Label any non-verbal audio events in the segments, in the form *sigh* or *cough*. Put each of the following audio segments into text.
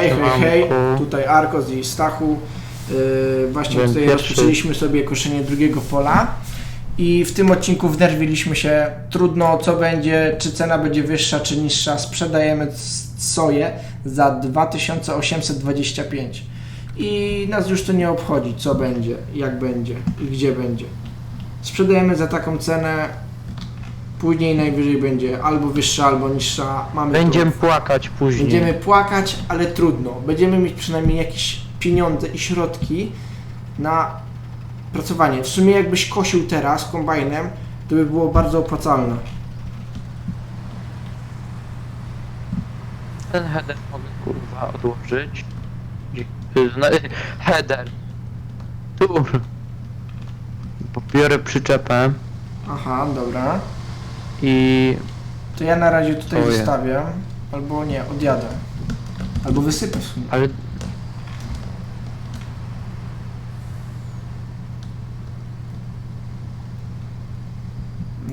Hej, hej, hej, tutaj Arkos i Stachu. Yy, właśnie Byłem tutaj pierwszy. rozpoczęliśmy sobie koszenie drugiego pola i w tym odcinku wnerwiliśmy się trudno co będzie, czy cena będzie wyższa, czy niższa. Sprzedajemy soję za 2825 i nas już to nie obchodzi, co będzie, jak będzie i gdzie będzie. Sprzedajemy za taką cenę, później najwyżej będzie albo wyższa, albo niższa. Mamy Będziemy płakać później. Będziemy płakać, ale trudno. Będziemy mieć przynajmniej jakieś pieniądze i środki na pracowanie. W sumie jakbyś kosił teraz kombajnem, to by było bardzo opłacalne. Ten header mogę kurwa odłożyć. Zna- *laughs* Header. Tu. Pobiorę przyczepę Aha, dobra. I To ja na razie tutaj Oje. zostawię. Albo nie, odjadę. Albo wysypę w sumie. ale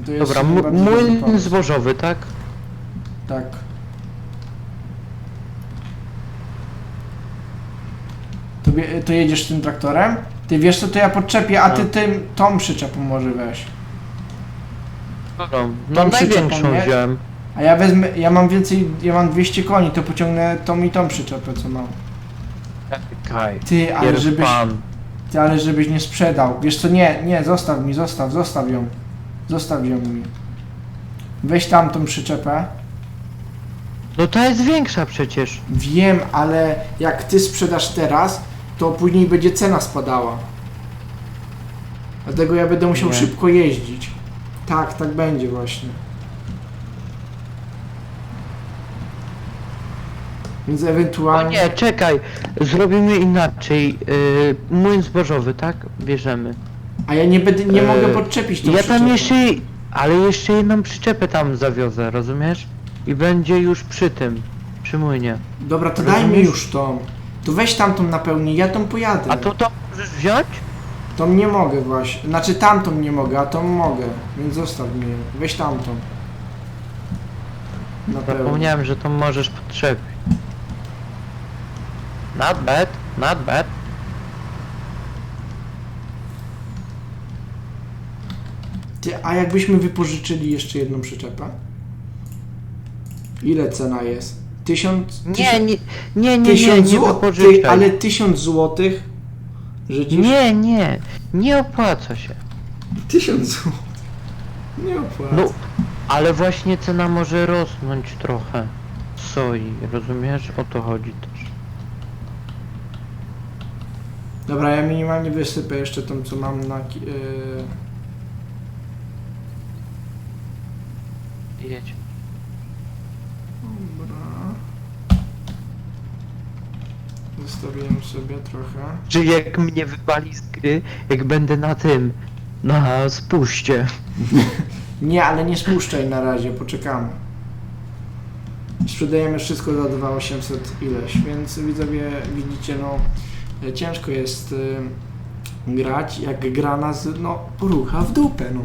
To jest dobra, chyba mu- bardzo dobry młyn pomysł. zbożowy, tak? Tak. To, bie- to jedziesz tym traktorem? Ty wiesz co, to ja podczepię, a ty No. tym, tą przyczepą może weź. Dobra, no Tą przyczepą, największą nie? wziąłem. A ja wezmę, ja mam więcej, ja mam 200 koni, to pociągnę tą i tą przyczepę, co mam. Czekaj. Ty, ale żebyś, pan. ty, ale żebyś nie sprzedał. Wiesz co, nie, nie, zostaw mi, zostaw, zostaw ją. Zostaw ją mi. Weź tam tą przyczepę. No to jest większa przecież. Wiem, ale jak ty sprzedasz teraz, to później będzie cena spadała. Dlatego ja będę musiał Nie. szybko jeździć. Tak, tak będzie właśnie. Więc O ewentualnie... nie, czekaj. Zrobimy inaczej. Yy, młyn zbożowy, tak? Bierzemy. A ja nie będę, nie E, mogę podczepić tą Ja przyczepą. tam jeszcze, ale jeszcze jedną przyczepę tam zawiozę, rozumiesz? I będzie już przy tym, przy młynie. Dobra, to daj mi Rozumiesz? już tą. To weź tamtą napełnij, ja tą pojadę. A to to możesz wziąć? Tą nie mogę właśnie. Znaczy tamtą nie mogę, a tą mogę. Więc zostaw ją. Weź tamtą. Napełnij. Zapomniałem, że to możesz potrzebować. Not bad, not bad. Ty, a jakbyśmy wypożyczyli jeszcze jedną przyczepę? Ile cena jest? Tysiąc? Nie, tysiąc- nie, nie, nie, nie, tysiąc nie wypożyczaj. ale tysiąc złotych? Nie, nie, nie opłaca się. Tysiąc złotych. Nie opłaca. No, ale właśnie cena może rosnąć trochę. Soi, rozumiesz? O to chodzi też. Dobra, ja minimalnie wysypię jeszcze tą, co mam na... ki- Yy... Jedź. Dobra. Zostawiłem sobie trochę. Czy jak mnie wypali z gry, jak będę na tym, na spuście. *laughs* Nie, ale nie spuszczaj na razie, poczekamy. Sprzedajemy wszystko za 2800 ileś, więc widzowie widzicie, no e, ciężko jest y, grać, jak gra nas, no, rucha w dupę, no.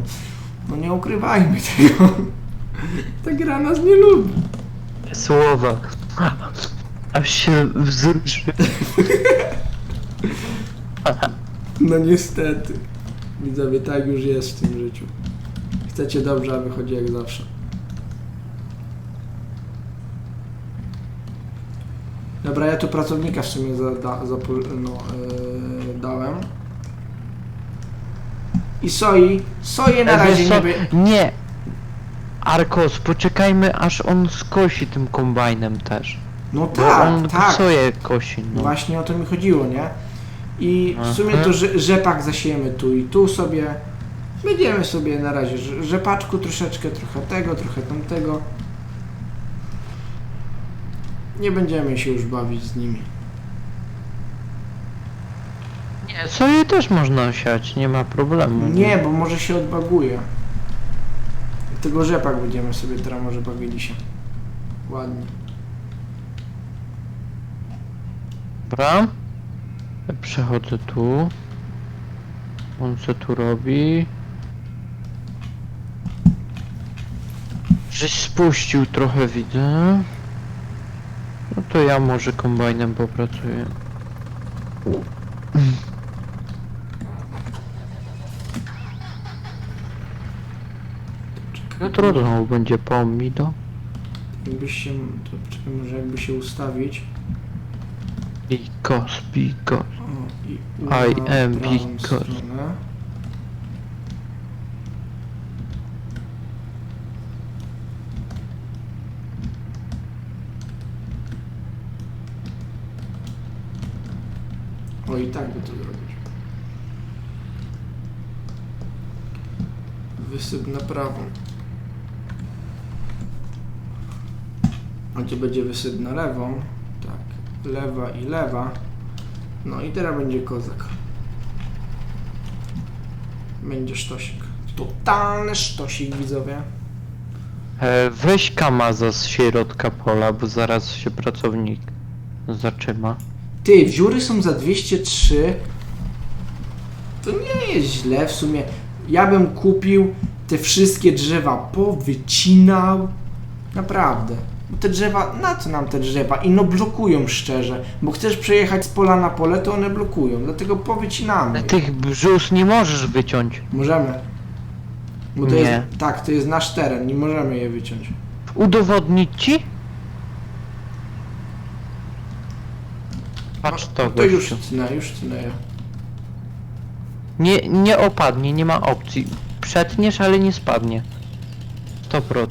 No nie ukrywajmy *laughs* tego. Ta gra nas nie lubi. Słowa. Aż się wzruszy. No niestety. Widzowie, tak już jest w tym życiu. Chcecie dobrze, a wychodzi jak zawsze. Dobra, ja tu pracownika w sumie za, da, za, no, yy, dałem. I soi. Soję na E, razie wiesz nie by... Nie. Arkos, poczekajmy aż on skosi tym kombajnem też. No tak, on tak. kosi, no. Właśnie o to mi chodziło, nie? I w sumie to rze- rzepak zasiejemy tu i tu sobie. Będziemy sobie na razie rze- rzepaczku troszeczkę, trochę tego, trochę tamtego. Nie będziemy się już bawić z nimi. Nie, soję też można siać, nie ma problemu. Nie, bo może się odbaguje. Tego rzepak będziemy sobie teraz może bawili się. Ładnie. Dobra. Przechodzę tu. On co tu robi? Żeś spuścił trochę, widzę. No to ja może kombajnem popracuję. No trudno będzie pomidor Jakbyś się, to czekaj, może jakby się ustawić. Because, because. O, i am prawą because. stronę. O i tak by to zrobić. Wysyp na prawą. A gdzie będzie wysyp na lewą? Lewa i lewa. No i teraz będzie kozak. Będzie sztosik. Totalny sztosik, widzowie. E, weź kamaza z środka pola, bo zaraz się pracownik zatrzyma. Ty, wzióry są za 203. To nie jest źle w sumie. Ja bym kupił te wszystkie drzewa, powycinał. Naprawdę. Bo te drzewa, na co nam te drzewa? I no blokują szczerze. Bo chcesz przejechać z pola na pole, to one blokują. Dlatego powycinamy. Ale tych brzus nie możesz wyciąć. Możemy. Bo to Nie. jest. Tak, to jest nasz teren, nie możemy je wyciąć. Udowodnić ci? Patrz No, to, to już cnę, już cnę ja. Nie, nie opadnie, nie ma opcji. Przetniesz, ale nie spadnie. 100%.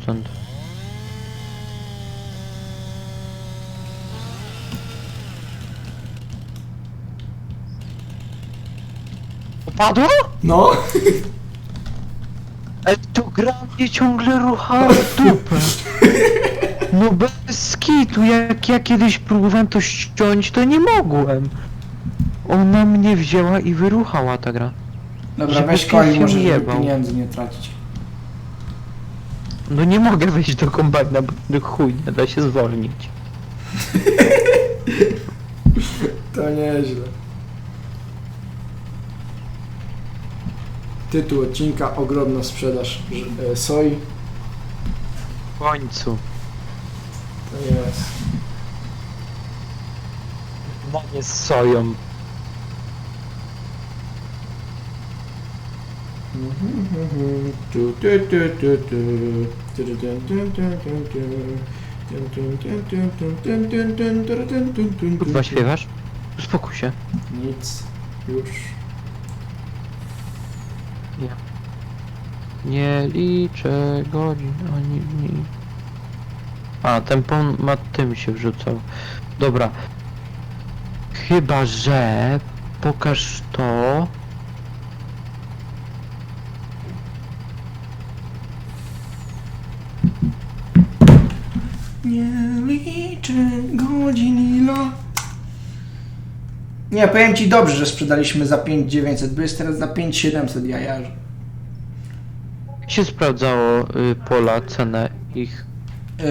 Opadło? No! Ej, to gra mnie ciągle rucha w dupę. No bez skitu, jak ja kiedyś próbowałem to ściąć, to nie mogłem. Ona mnie wzięła i wyruchała ta gra. Dobra, Żeby weź pies koni, się może żeby jebał. pieniędzy nie tracić. No nie mogę wejść do kombajna, bo chuj, nie da się zwolnić. *laughs* To nieźle. Tytuł odcinka Ogromna sprzedaż e, soi. W końcu. To jest. No nie z soją. Tu, tu, tu, tu, tu. Tu, tu, tu, tu, tu, tu, tu. Tun, tun, tun, tun, tun, tun, tun, tun, tun, tun, tun, tun, Kurwa tun. śpiewasz? Uspokój się. Nic. Już. Nie liczę godzin ani dni. A, ten pon ma tym się wrzucał. Dobra. Chyba, że pokaż to. Nie liczę godzin i lat. Nie, powiem Ci dobrze, że sprzedaliśmy za 5900, bo jest teraz za 5700 jajarze. Się sprawdzało y, pola, cenę ich? Yy,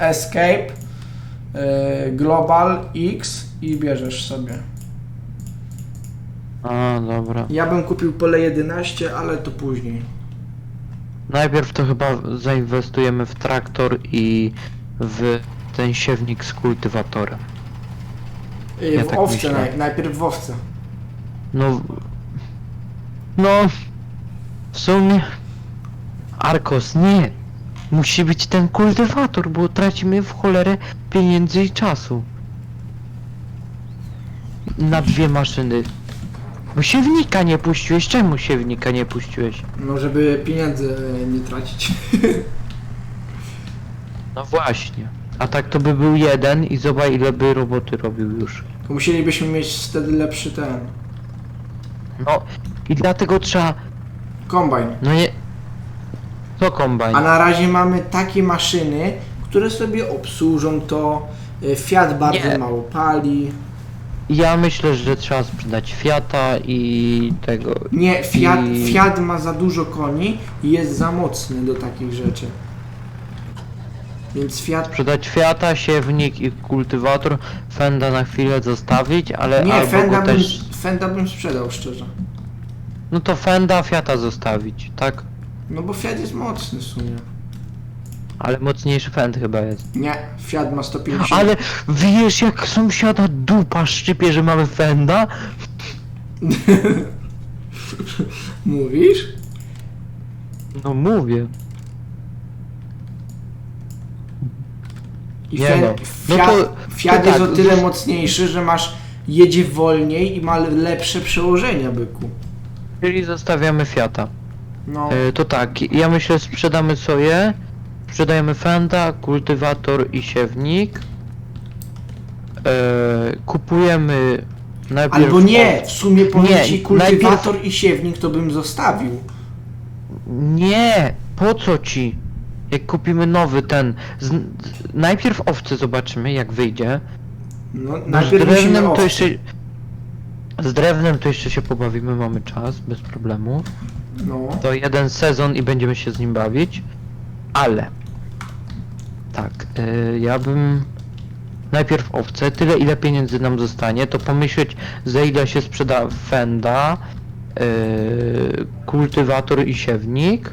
Escape, yy, Global X i bierzesz sobie. A, dobra. Ja bym kupił pole 11, ale to później. Najpierw to chyba zainwestujemy w traktor i w ten siewnik z kultywatorem. Yy, Ja w tak owce, myślę. naj, najpierw w owce. No. No. W sumie. Arkos, nie. Musi być ten kultywator, bo tracimy w cholerę pieniędzy i czasu. Na dwie maszyny. Bo siewnika nie puściłeś. Czemu siewnika nie puściłeś? No, żeby pieniędzy e, nie tracić. *laughs* No właśnie. A tak to by był jeden i zobacz ile by roboty robił już. To musielibyśmy mieć wtedy lepszy ten. No i dlatego trzeba. Kombajn. No nie. Co kombajn? A na razie mamy takie maszyny, które sobie obsłużą to. E, Fiat bardzo Nie. mało pali. Ja myślę, że trzeba sprzedać Fiata i tego. Nie, Fiat, I- Fiat ma za dużo koni i jest za mocny do takich rzeczy. Więc Fiat. Sprzedać Fiata, siewnik i kultywator, Fenda na chwilę zostawić, ale Nie, albo Fenda go bym, też. Fenda bym sprzedał szczerze. No to Fenda, Fiata zostawić, tak? No bo Fiat jest mocny w sumie. Ale mocniejszy fend chyba jest. Nie, Fiat ma 150. Ale wiesz jak sąsiada dupa szczypie, że mamy fenda? *laughs* Mówisz? No mówię. I Nie Fiat, no. No Fiat, to- Fiat to jest tak, o tyle mocniejszy, że masz jedzie wolniej i ma lepsze przełożenia, byku. Czyli zostawiamy Fiata. No, E, to tak, ja myślę sprzedamy sobie. Sprzedajemy fenda, kultywator i siewnik. E, kupujemy najpierw... albo nie, w sumie powiem Nie, ci kultywator i siewnik to bym zostawił. Nie, po co ci? Jak kupimy nowy ten. Z, z, najpierw owce zobaczymy jak wyjdzie. No, z najpierw musimy drewnem to owce. jeszcze. Z drewnem to jeszcze się pobawimy, mamy czas, bez problemu. No, To jeden sezon i będziemy się z nim bawić. Ale. Tak, y, ja bym. Najpierw owce, tyle ile pieniędzy nam zostanie, to pomyśleć za ile się sprzeda fenda, y, kultywator i siewnik.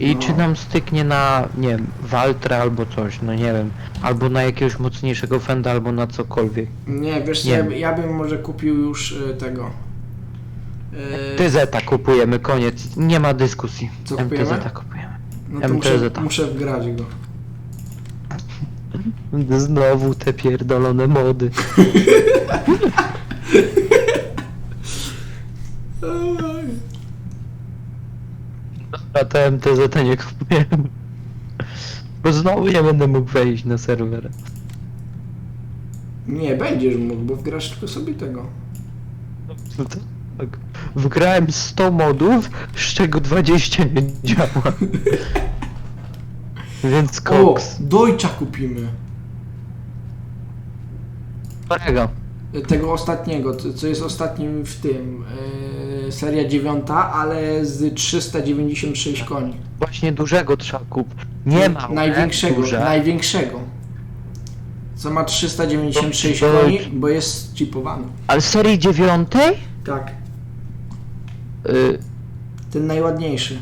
I No. czy nam styknie na, nie wiem, Waltrę albo coś, no nie wiem. Albo na jakiegoś mocniejszego fenda, albo na cokolwiek. nie, wiesz co, Nie. ja, by- ja bym może kupił już y, tego. Y, TZ kupujemy, koniec, nie ma dyskusji. Co kupujemy? MTZ kupujemy. no to muszę, MTZ. muszę wgrać go. *laughs* Znowu te pierdolone mody. *laughs* A te MTZ nie kupujemy. Bo znowu nie będę mógł wejść na serwer. Nie, będziesz mógł, bo wgrasz tylko sobie tego. No to tak. Wgrałem 100 modów, z czego 20 nie działa. *laughs* Więc O, koks. Dojcza kupimy. Którego? Y, Tego ostatniego, co- co jest ostatnim w tym. y, seria dziewiąta, ale z 396 koni. Właśnie dużego trzeba kup. Nie ma. Największego, Duże. największego. Co ma 396 To- koni, bo jest chipowany. Ale serii dziewiątej? Tak, Y, ten najładniejszy.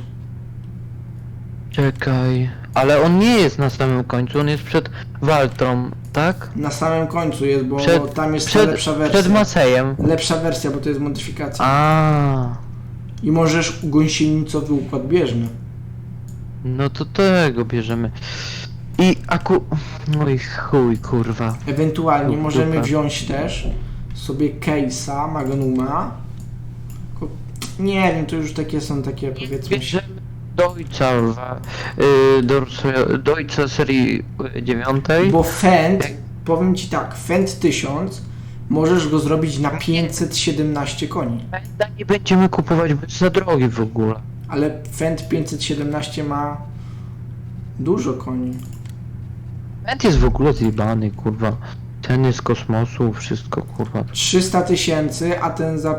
czekaj. Ale on nie jest na samym końcu, on jest przed Waltrą, tak? Na samym końcu jest, bo Przed- tam jest ta Przed, lepsza wersja. przed Masejem. Lepsza wersja, bo to jest modyfikacja. A, I możesz gąsienicowy układ bieżny. no to tego bierzemy. I aku... Oj chuj, kurwa. Ewentualnie możemy wziąć też sobie case'a Magnuma. Nie wiem, to już takie są takie powiedzmy. Bierzemy Dojca, y, Dorso- serii y, dziewiątej. Bo Fend, powiem ci tak, Fend 1000 możesz go zrobić na 517 koni. Fenda nie będziemy kupować, bo jest za drogi w ogóle. Ale Fend 517 ma dużo koni. Fend jest w ogóle zjebany, kurwa. Ten jest z kosmosu, wszystko, kurwa. 300 tysięcy, a ten za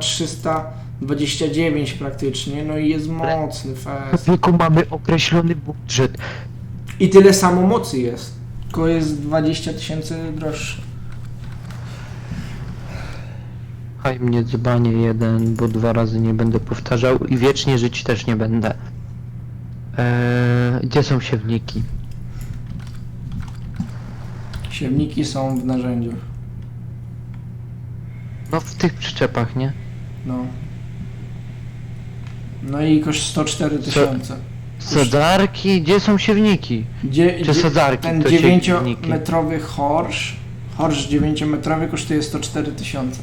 329 praktycznie, no i jest mocny fest. Tylko mamy określony budżet. I tyle samo mocy jest, tylko jest 20 tysięcy droższy. Haj mnie dzbanie jeden, bo dwa razy nie będę powtarzał i wiecznie żyć też nie będę. Eee, gdzie są siewniki? Siewniki są w narzędziu. No w tych przyczepach, nie? No. No i koszt 104 tysiące. Sadzarki, gdzie są siewniki? Gdzie, Czy sadzarki ten to 9-metrowy horsz, horsz 9-metrowy kosztuje 104 tysiące.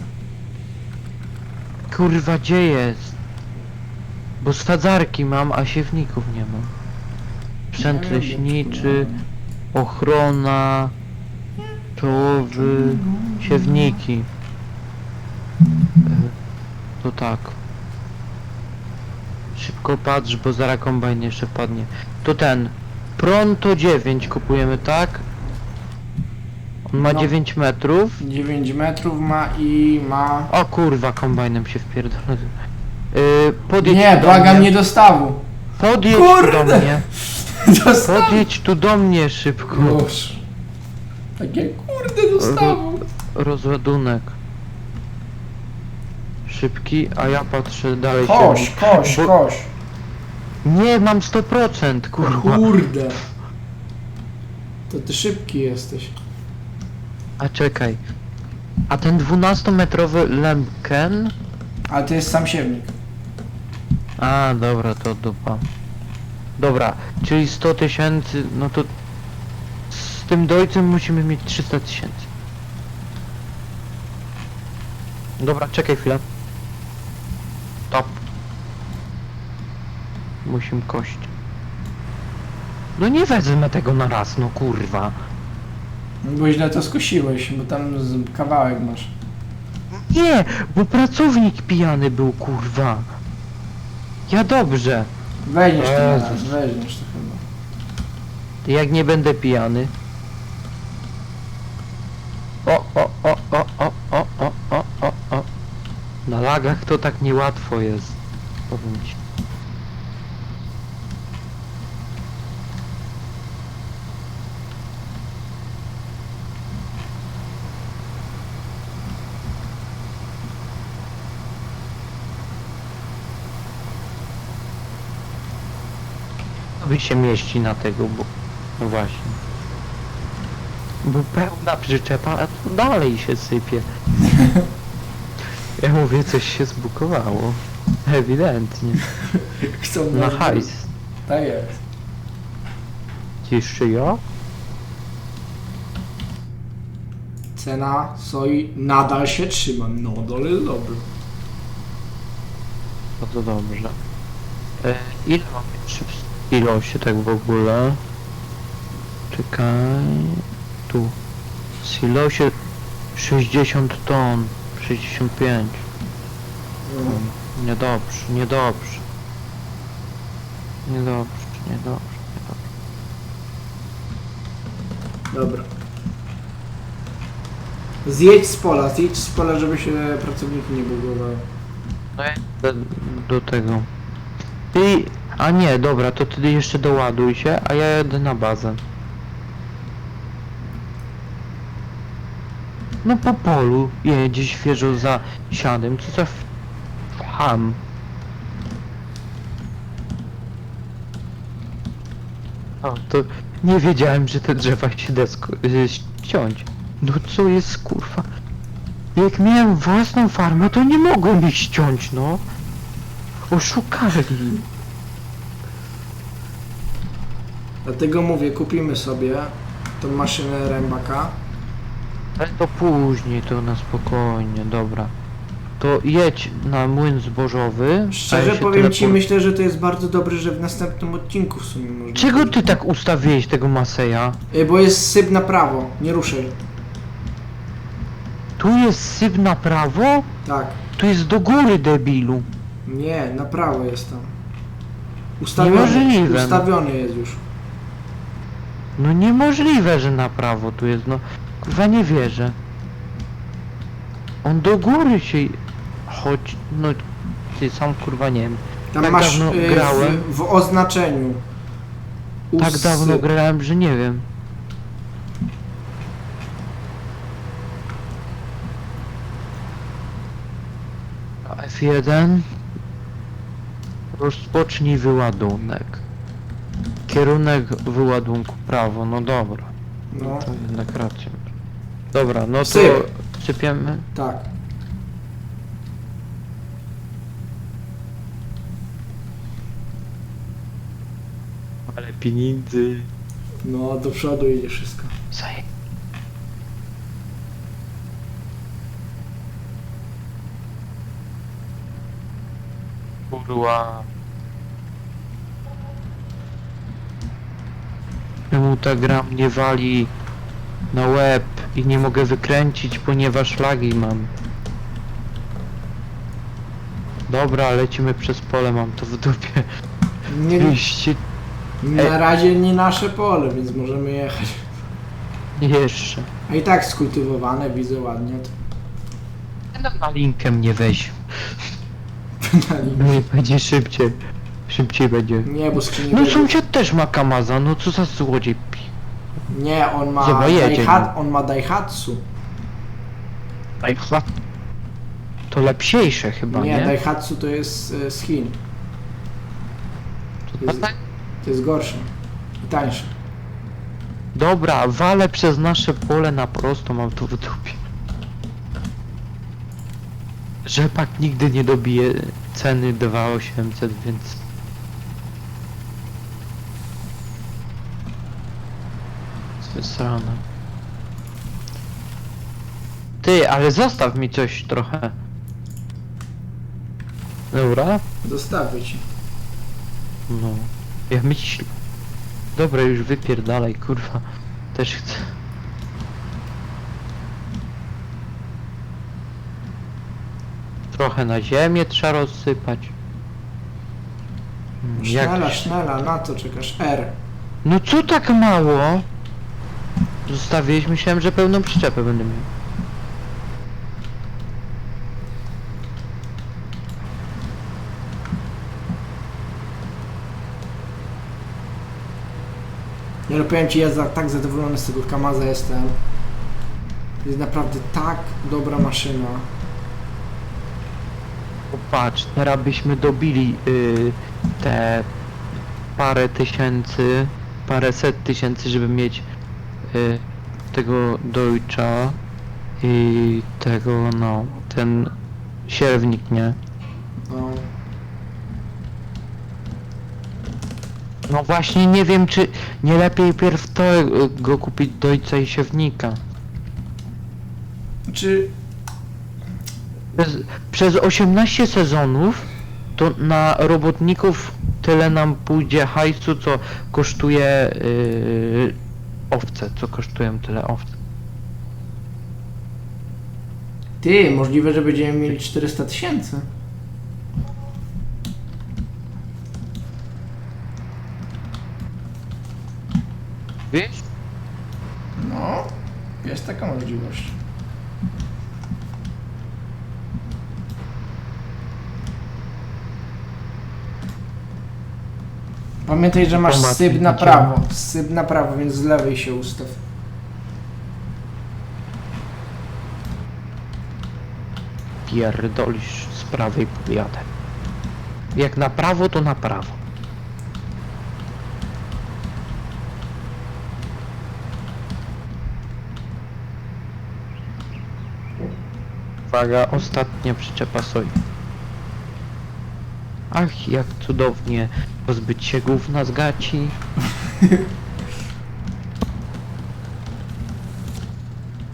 Kurwa, gdzie jest? Bo sadzarki mam, a siewników nie mam. Sprzęt Nie wiem, leśniczy, ochrona, czołowy, siewniki. E, To tak. Szybko patrz, bo zaraz kombajn jeszcze wpadnie. To ten. Pronto 9 kupujemy, tak? On ma No. 9 metrów. 9 metrów ma i ma... O kurwa, kombajnem się wpierdolę. Yy, podjedź Nie, tu do błagam mnie. nie do stawu. Podjedź tu Kurde! do mnie. *laughs* Do stawu. Podjedź tu do mnie szybko. Już. Takie kurde do stawu. Rozładunek. Szybki, a ja patrzę dalej Koś, się. koś, Bo- koś. Nie, mam 100%, kurwa. Kurde. To ty szybki jesteś. A czekaj. A ten 12-metrowy Lemken? Ale to jest sam siewnik. A, dobra, to dupa. Dobra, czyli 100 tysięcy, no to z tym dojcem musimy mieć 300 tysięcy. Dobra, czekaj chwilę. Musimy kość. No nie wezmę tego na raz, no kurwa. Bo źle to skosiłeś, bo tam z kawałek masz. Nie, bo pracownik pijany był, kurwa. Ja dobrze. Weźmiesz to na raz, Jezus. weźmiesz to chyba. Jak nie będę pijany. O, o, o, o, o, o, o, o, o, o. Na lagach to tak niełatwo jest. Powiem ci. By się mieści na tego, bo... No właśnie. Bo pełna przyczepa, a to dalej się sypie. Ja mówię, coś się zbukowało. Ewidentnie. *laughs* Chcą Na hajs. Tak jest. Jeszcze ja? Cena soi nadal się trzyma. No, dole dobry. No to dobrze. E, ile mam jeszcze w ilości tak w ogóle? Czekaj. Tu. W silosie 60 ton. 65. No. Niedobrze, niedobrze. Niedobrze, niedobrze, niedobrze. Dobra. Zjedź z pola, zjedź z pola, żeby się pracowniki nie bugowały. No ja do, do tego. Ty, a nie, dobra, to ty jeszcze doładuj się, a ja jadę na bazę. No po polu jedzie świeżo za siadem, co za ham. O, to nie wiedziałem, że te drzewa się da y, ściąć. No co jest kurwa? Jak miałem własną farmę, to nie mogłem ich ściąć, no. Oszukali. Dlatego mówię, kupimy sobie tą maszynę rębaka. Ale to później, to na spokojnie, dobra. To jedź na młyn zbożowy. a Szczerze ja się powiem ci, telepor- myślę, że to jest bardzo dobre, że w następnym odcinku w sumie można. Czego ty tak ustawiłeś tego Maseja? Y, Bo jest syp na prawo, nie ruszaj. Tu jest syp na prawo? Tak. Tu jest do góry, debilu. Nie, na prawo jest tam. Ustawiony, Niemożliwe. ustawiony jest już. No niemożliwe, że na prawo tu jest, no. Kurwa nie wierzę. On do góry się... Chodź, no... Ty sam kurwa nie wiem. Tam Tak masz dawno y, grałem. w, w oznaczeniu. Tak Usyp. dawno grałem, że nie wiem. F1 Rozpocznij wyładunek. Kierunek wyładunku prawo, no dobra. No, To jednak rację. Dobra, no to Syp. sypiemy. tak. Ale pieniędzy. No, do przodu idzie wszystko. Zaj. Kurwa. Czemu ta gra mnie wali na łeb i nie mogę wykręcić, ponieważ lagi mam. Dobra, lecimy przez pole, mam to w dupie. Nie, 200 na razie nie nasze pole, więc możemy jechać. jeszcze. A i tak skultywowane, widzę ładnie. Na linkę mnie weź. *laughs* na linii. Nie będzie szybciej. Szybciej będzie. Nie, bo skrzyni... No sąsiad też ma Kamaza, no co za złodziej. pi- Nie, on ma, Zobacz, jedzie, Daihat, on ma Daihatsu. To lepsiejsze chyba, nie, nie? Daihatsu to jest e, z Chin. To tak? To jest gorsze. I tańsze. Dobra, walę przez nasze pole na prosto, mam to w dupie. Rzepak nigdy nie dobije ceny 2800, więc... Srana. Ty, ale zostaw mi coś trochę. Dobra? Dostawię ci. No. Ja myślę. Dobra, już wypierdalaj, kurwa. Też chcę. Trochę na ziemię trzeba rozsypać. Mm, Sznela, Jak... sznela, na to czekasz. R. No co tak mało? Zostawiłeś, myślałem, że pełną przyczepę będę miał. Nie no, powiem ci, ja za, tak zadowolony z tego Kamaza jestem. To jest naprawdę tak dobra maszyna. Popatrz, teraz byśmy dobili y, te parę tysięcy, parę set tysięcy, żeby mieć y, tego Deutscha i tego, no, ten sierwnik, nie? No. No właśnie nie wiem, czy nie lepiej pierw to y, go kupić Deutscha i siewnika. Czy Przez, przez 18 sezonów to na robotników tyle nam pójdzie hajsu, co kosztuje yy, owce, co kosztują tyle owce. ty, możliwe, że będziemy mieli 400 tysięcy. Wiesz? No, jest taka możliwość. Pamiętaj, że masz Tomat syp na widziałem. prawo. Syp na prawo, więc z lewej się ustaw. Pierdolisz z prawej pojadę. Jak na prawo, to na prawo. Uwaga, ostatnia przyczepa soi. Ach, jak cudownie pozbyć się gówna z gaci. *laughs*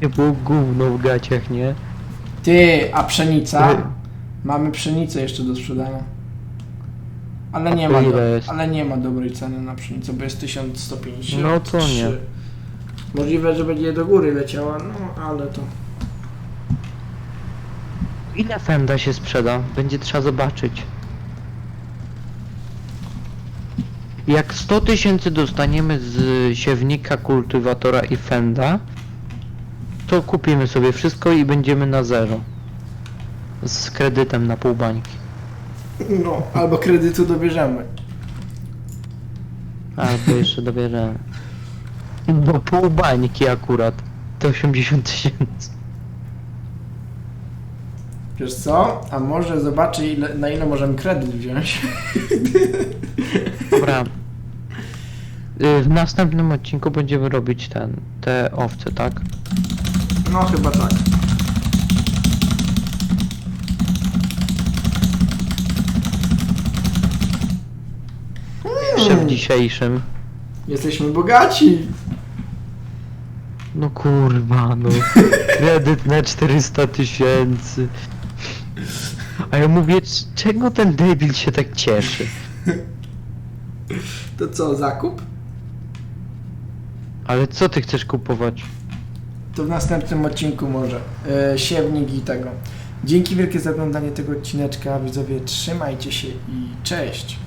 Nie było gówno w gaciach, nie? Ty, a pszenica? Ty. Mamy pszenicę jeszcze do sprzedania. Ale nie ma, ile do, jest? ale nie ma dobrej ceny na pszenicę, bo jest 1150. No to nie. Możliwe, że będzie do góry leciała, no ale to... Ile Fenda się sprzeda? Będzie trzeba zobaczyć. Jak 100 tysięcy dostaniemy z siewnika, kultywatora i Fenda, to kupimy sobie wszystko i będziemy na zero. Z kredytem na pół bańki. No, albo kredytu dobierzemy. Albo jeszcze dobierzemy. No pół bańki akurat. To 80 tysięcy. Wiesz co? A może zobaczy ile, na ile możemy kredyt wziąć. *laughs* Dobra. Y, W następnym odcinku będziemy robić ten, te owce, tak? No chyba tak. Jeszcze w dzisiejszym. Jesteśmy bogaci. No kurwa, no. *laughs* Kredyt na 400 tysięcy. A ja mówię, c- czego ten debil się tak cieszy? *laughs* To co, zakup? Ale co ty chcesz kupować? To w następnym odcinku może. E, siewnik i tego. Dzięki wielkie za oglądanie tego odcineczka. Widzowie, trzymajcie się i cześć.